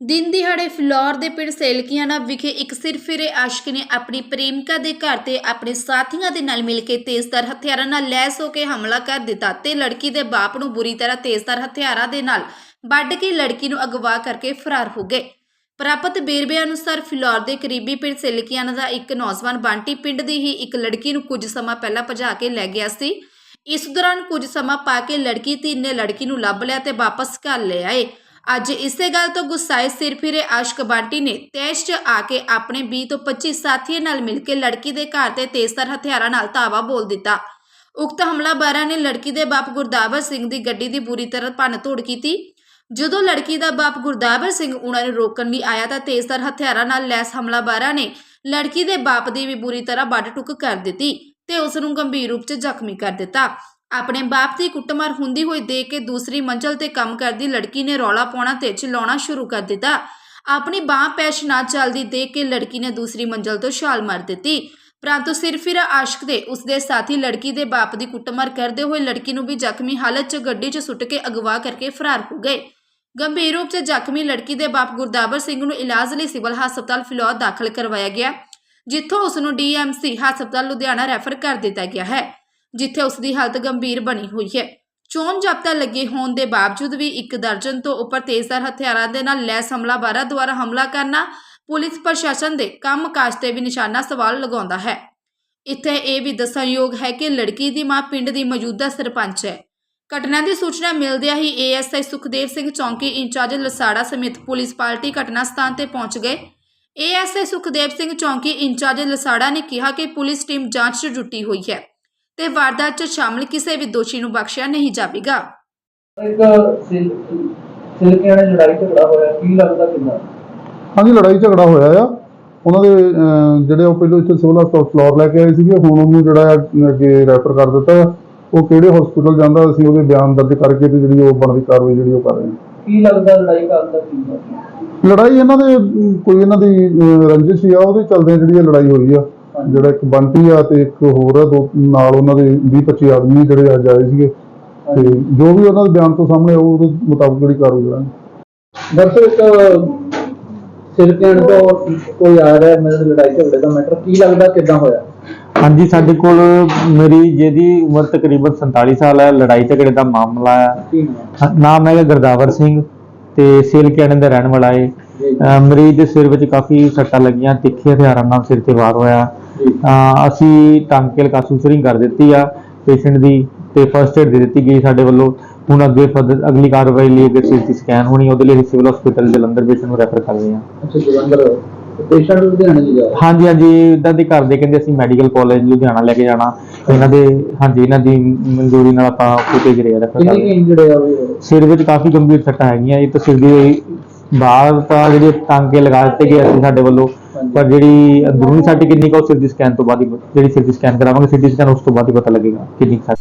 ਦਿਨ ਦਿਹਾੜੇ ਫਲੋਰ ਦੇ ਪਿੰਡ ਸੇਲਕੀਆਣਾ ਵਿਖੇ ਇੱਕ ਸਿਰਫਿਰੇ ਆਸ਼ਕ ਨੇ ਆਪਣੀ ਪ੍ਰੇਮਿਕਾ ਦੇ ਘਰ ਤੇ ਆਪਣੇ ਸਾਥੀਆਂ ਦੇ ਨਾਲ ਮਿਲ ਕੇ ਤੇਜ਼ਧਾਰ ਹਥਿਆਰਾਂ ਨਾਲ ਲੈਸ ਹੋ ਕੇ ਹਮਲਾ ਕਰ ਦਿੱਤਾ ਤੇ ਲੜਕੀ ਦੇ ਬਾਪ ਨੂੰ ਬੁਰੀ ਤਰ੍ਹਾਂ ਤੇਜ਼ਧਾਰ ਹਥਿਆਰਾਂ ਦੇ ਨਾਲ ਵੱਢ ਕੇ ਲੜਕੀ ਨੂੰ ਅਗਵਾ ਕਰਕੇ ਫਰਾਰ ਹੋ ਗਏ। ਪ੍ਰਾਪਤ ਵੇਰਵੇ ਅਨੁਸਾਰ ਫਿਲੌਰ ਦੇ ਕਰੀਬੀ ਪਿੰਡ ਸੇਲਕੀਆਣਾ ਦਾ ਇੱਕ ਨੌਜਵਾਨ ਬਾਂਟੀ ਪਿੰਡ ਦੀ ਹੀ ਇੱਕ ਲੜਕੀ ਨੂੰ ਕੁਝ ਸਮਾਂ ਪਹਿਲਾਂ ਭਜਾ ਕੇ ਲੈ ਗਿਆ ਸੀ। ਇਸ ਦੌਰਾਨ ਕੁਝ ਸਮਾਂ ਪਾ ਕੇ ਲੜਕੀ ਧੀ ਨੇ ਲੜਕੀ ਨੂੰ ਲੱਭ ਲਿਆ ਤੇ ਵਾਪਸ ਘਰ ਲੈ ਆਏ। ਅੱਜ ਇਸੇ ਗੱਲ ਤੋਂ ਗੁੱਸਾਏ ਸਿਰਫਿਰੇ ਆਸ਼ਕ ਬਾਂਟੀ ਨੇ ਤੈਸ਼ 'ਚ ਆ ਕੇ ਆਪਣੇ 20 ਤੋਂ 25 ਸਾਥੀਆਂ ਨਾਲ ਮਿਲ ਕੇ ਲੜਕੀ ਦੇ ਘਰ ਤੇ ਤੇਜ਼ਤਰ ਹਥਿਆਰਾਂ ਨਾਲ ਧਾਵਾ ਬੋਲ ਦਿੱਤਾ। ਉਕਤ ਹਮਲਾਵਰਾਂ ਨੇ ਲੜਕੀ ਦੇ ਬਾਪ ਗੁਰਦਾਵਰ ਸਿੰਘ ਦੀ ਗੱਡੀ ਦੀ ਬੁਰੀ ਤਰ੍ਹਾਂ ਭੰਨ-ਤੋੜ ਕੀਤੀ। ਜਦੋਂ ਲੜਕੀ ਦਾ ਬਾਪ ਗੁਰਦਾਵਰ ਸਿੰਘ ਉਹਨਾਂ ਨੂੰ ਰੋਕਣ ਲਈ ਆਇਆ ਤਾਂ ਤੇਜ਼ਤਰ ਹਥਿਆਰਾਂ ਨਾਲ ਲੈਸ ਹਮਲਾਵਰਾਂ ਨੇ ਲੜਕੀ ਦੇ ਬਾਪ ਦੀ ਵੀ ਬੁਰੀ ਤਰ੍ਹਾਂ ਵੱਢ ਟੁੱਕ ਕਰ ਦਿੱਤੀ ਤੇ ਉਸ ਨੂੰ ਗੰਭੀਰ ਰੂਪ 'ਚ ਜ਼ਖਮੀ ਕਰ ਦਿੱਤਾ। ਆਪਣੇ ਬਾਪ ਦੀ ਕੁੱਟਮਾਰ ਹੁੰਦੀ ਹੋਈ ਦੇਖ ਕੇ ਦੂਸਰੀ ਮੰਜ਼ਲ ਤੇ ਕੰਮ ਕਰਦੀ ਲੜਕੀ ਨੇ ਰੌਲਾ ਪਾਉਣਾ ਤੇ ਚਿਲਾਉਣਾ ਸ਼ੁਰੂ ਕਰ ਦਿੱਤਾ। ਆਪਣੀ ਬਾਹ ਪੈਸ਼ ਨਾ ਚੱਲਦੀ ਦੇਖ ਕੇ ਲੜਕੀ ਨੇ ਦੂਸਰੀ ਮੰਜ਼ਲ ਤੋਂ ਛਾਲ ਮਾਰ ਦਿੱਤੀ। ਪਰੰਤੂ ਸਿਰਫਿਰਾ ਆਸ਼ਕ ਦੇ ਉਸਦੇ ਸਾਥੀ ਲੜਕੀ ਦੇ ਬਾਪ ਦੀ ਕੁੱਟਮਾਰ ਕਰਦੇ ਹੋਏ ਲੜਕੀ ਨੂੰ ਵੀ ਜ਼ਖਮੀ ਹਾਲਤ 'ਚ ਗੱਡੀ 'ਚ ਸੁੱਟ ਕੇ ਅਗਵਾ ਕਰਕੇ ਫਰਾਰ ਹੋ ਗਏ। ਗੰਭੀਰ ਰੂਪ 'ਚ ਜ਼ਖਮੀ ਲੜਕੀ ਦੇ ਬਾਪ ਗੁਰਦਾਵਰ ਸਿੰਘ ਨੂੰ ਇਲਾਜ ਲਈ ਸਿਵਲ ਹਸਪਤਾਲ ਫਿਲੌਰ ਦਾਖਲ ਕਰਵਾਇਆ ਗਿਆ, ਜਿੱਥੋਂ ਉਸ ਨੂੰ ਡੀਐਮਸੀ ਹਸਪਤਾਲ ਲੁਧਿਆਣਾ ਰੈਫਰ ਕਰ ਦਿੱਤਾ ਗਿਆ ਹੈ। ਜਿੱਥੇ ਉਸ ਦੀ ਹਾਲਤ ਗੰਭੀਰ ਬਣੀ ਹੋਈ ਹੈ। ਚੋਣ ਜਾਬਤਾ ਲੱਗੇ ਹੋਣ ਦੇ ਬਾਵਜੂਦ ਵੀ ਇੱਕ ਦਰਜਨ ਤੋਂ ਉੱਪਰ ਤੇਜ਼ਧਾਰ ਹਥਿਆਰਾਂ ਦੇ ਨਾਲ ਲੈਸ ਹਮਲਾਵਰਾਂ ਦੁਆਰਾ ਹਮਲਾ ਕਰਨਾ ਪੁਲਿਸ ਪ੍ਰਸ਼ਾਸਨ ਦੇ ਕੰਮਕਾਜ ਤੇ ਵੀ ਨਿਸ਼ਾਨਾ ਸਵਾਲ ਲਗਾਉਂਦਾ ਹੈ। ਇੱਥੇ ਇਹ ਵੀ ਦੱਸਣਯੋਗ ਹੈ ਕਿ ਲੜਕੀ ਦੀ ਮਾਂ ਪਿੰਡ ਦੀ ਮੌਜੂਦਾ ਸਰਪੰਚ ਹੈ। ਘਟਨਾ ਦੀ ਸੂਚਨਾ ਮਿਲਦਿਆਂ ਹੀ ਏਐਸਆਈ ਸੁਖਦੇਵ ਸਿੰਘ ਚੌਂਕੀ ਇੰਚਾਰਜ ਲਸਾੜਾ ਸਮੇਤ ਪੁਲਿਸ ਪਾਰਟੀ ਘਟਨਾ ਸਥਾਨ ਤੇ ਪਹੁੰਚ ਗਏ। ਏਐਸਆਈ ਸੁਖਦੇਵ ਸਿੰਘ ਚੌਂਕੀ ਇੰਚਾਰਜ ਲਸਾੜਾ ਨੇ ਕਿਹਾ ਕਿ ਪੁਲਿਸ ਟੀਮ ਜਾਂਚ 'ਚ ਜੁਟੀ ਹੋਈ ਹੈ। ਤੇ ਵਾਰਦਾਤ 'ਚ ਸ਼ਾਮਲ ਕਿਸੇ ਵੀ ਦੋਸ਼ੀ ਨੂੰ ਬਖਸ਼ਿਆ ਨਹੀਂ ਜਾਵੇਗਾ। ਇੱਕ ਸਿਲ ਲੜਾਈ ਝਗੜਾ ਹੋਇਆ ਕੀ ਲੱਗਦਾ ਕਿੰਨਾ? ਹਾਂਜੀ ਲੜਾਈ ਝਗੜਾ ਹੋਇਆ ਆ। ਉਹਨਾਂ ਦੇ ਅਹ, ਜਿਹੜੇ ਉਹ ਪਹਿਲਾਂ ਇੱਥੇ ਸਿਵਲ ਹਸਪਤਾਲ ਫਲੋਰ ਲੈ ਕੇ ਆਏ ਸੀਗੇ ਹੁਣ ਉਹਨੂੰ ਜਿਹੜਾ ਆ ਅੱਗੇ ਰੈਫਰ ਕਰ ਦਿੱਤਾ ਉਹ ਕਿਹੜੇ ਹਸਪੀਟਲ ਜਾਂਦਾ ਅਸੀਂ ਉਹਦੇ ਬਿਆਨ ਦਰਜ ਕਰਕੇ ਤੇ ਜਿਹੜੀ ਉਹ ਬਣਦੀ ਕਾਰਵਾਈ ਜਿਹੜੀ ਉਹ ਕਰ ਰਹੇ ਹਾਂ ਕੀ ਲੱਗਦਾ ਲੜਾਈ ਕਾਰਨ ਦਾ ਕੀ ਹੈ ਲੜਾਈ ਇਹਨਾਂ ਦੇ ਅਮ, ਕੋਈ ਇਹਨਾਂ ਦੀ ਰੰਜਿਸ਼ ਹੀ ਆ ਉਹਦੇ ਚੱਲਦੇ ਜਿਹੜੀ ਇਹ ਲੜਾਈ ਹੋਈ ਆ। ਜਿਹੜਾ ਇੱਕ ਬੰਟੀ ਆ ਤੇ ਇੱਕ ਹੋਰ ਆ ਦੋ ਨਾਲ ਉਹਨਾਂ ਦੇ 20 25 ਆਦਮੀ ਜਿਹੜੇ ਅੱਜ ਆਏ ਸੀਗੇ। ਤੇ ਜੋ ਵੀ ਉਹਨਾਂ ਦੇ ਬਿਆਨ ਤੋਂ ਸਾਹਮਣੇ ਆਊ ਉਹਦੇ ਮੁਤਾਬਕ ਜਿਹੜੀ ਕਾਰਵਾਈ ਕਰਾਂਗੇ। ਦਰਸਲ ਇੱਕ ਤੋਂ ਕੋਈ ਆ ਰਿਹਾ ਮੇਰੇ ਲੜਾਈ ਝਗੜੇ ਦਾ ਮੈਟਰ ਕੀ ਲੱਗਦਾ ਕਿੱਦਾਂ ਹੋਇਆ? ਹਾਂਜੀ ਸਾਡੇ ਕੋਲ ਮੇਰੀ ਜਿਹਦੀ ਉਮਰ ਤਕਰੀਬਨ 47 ਸਾਲ ਹੈ ਲੜਾਈ ਝਗੜੇ ਦਾ ਮਾਮਲਾ ਹੈ। ਨਾਮ ਹੈਗਾ ਗੁਰਦਾਵਰ ਸਿੰਘ ਤੇ ਸੇਲ ਕਿਆਣੇ ਦਾ ਰਹਿਣ ਵਾਲਾ ਹੈ ਮਰੀਜ਼ ਦੇ ਸਿਰ ਵਿੱਚ ਕਾਫੀ ਸੱਟਾਂ ਲੱਗੀਆਂ ਤਿੱਖੇ ਹਥਿਆਰਾਂ ਨਾਲ ਸਿਰ ਤੇ ਵਾਰ ਹੋਇਆ। ਅਸੀਂ ਟਾਂਕੇ ਸਰਿੰਗ ਕਰ ਦਿੱਤੀ ਆ ਪੇਸ਼ੈਂਟ ਦੀ ਤੇ ਫਰਸਟ ਏਡ ਦੇ ਦਿੱਤੀ ਗਈ ਸਾਡੇ ਵੱਲੋਂ। ਹੁਣ ਅੱਗੇ further ਅਗਲੀ ਕਾਰਵਾਈ ਲਈ ਅਗਰ ਸਿਰ ਦੀ ਸਕੈਨ ਹੋਣੀ ਉਹਦੇ ਲਈ ਸਿਵਲ ਹਸਪੀਟਲ ਜਲੰਧਰ ਪੇਸ਼ੈਂਟ ਨੂੰ ਰੈਫਰ ਕਰ ਰਹੇ ਹਾਂ। ਅੱਛਾ ਜਲੰਧਰ। ਪੇਸ਼ੈਂਟ ਲੁਧਿਆਣੇ ਜੀ ਜਾ ਹਾਂਜੀ ਹਾਂਜੀ ਇਦਾਂ ਦੇ ਘਰ ਦੇ ਕਹਿੰਦੇ ਅਸੀਂ ਮੈਡੀਕਲ ਕਾਲਜ ਲੁਧਿਆਣਾ ਲੈ ਕੇ ਜਾਣਾ। ਇਹਨਾਂ ਦੇ ਹਾਂਜੀ ਇਹਨਾਂ ਦੀ ਮਨਜ਼ੂਰੀ ਨਾਲ ਆਪਾਂ ਭੇਜ ਰਹੇ ਰੈਫਰ ਕਰ ਕਿੰਨੀ ਆ ਸਿਰ ਵਿੱਚ ਕਾਫੀ ਗੰਭੀਰ ਸੱਟਾਂ ਹੈਗੀਆਂ ਇਹ ਤਾਂ ਸਿਰ ਦੀ ਬਾਹਰ ਤਾਂ ਜਿਹੜੇ ਟਾਂਕੇ ਲਗਾ ਦਿੱਤੇ ਗਏ ਸੀ ਸਾਡੇ ਵੱਲੋਂ। ਪਰ ਜਿਹੜੀ ਅੰਦਰੂਨੀ ਸੱਟ ਕਿੰਨੀ ਕਾ ਉਹ ਸਿਰ ਦੀ ਸਕੈਨ ਤੋਂ ਬਾਅਦ ਹੀ ਜਿਹੜੀ ਸਿਰ ਦੀ ਸਕੈਨ ਕਰਾਵਾਂਗੇ ਸਿਰ ਦੀ ਸਕੈਨ ਉਸ ਤੋਂ ਬਾਅਦ ਹੀ ਪਤਾ ਲੱਗੇਗਾ ਕਿੰਨੀ ਕੁ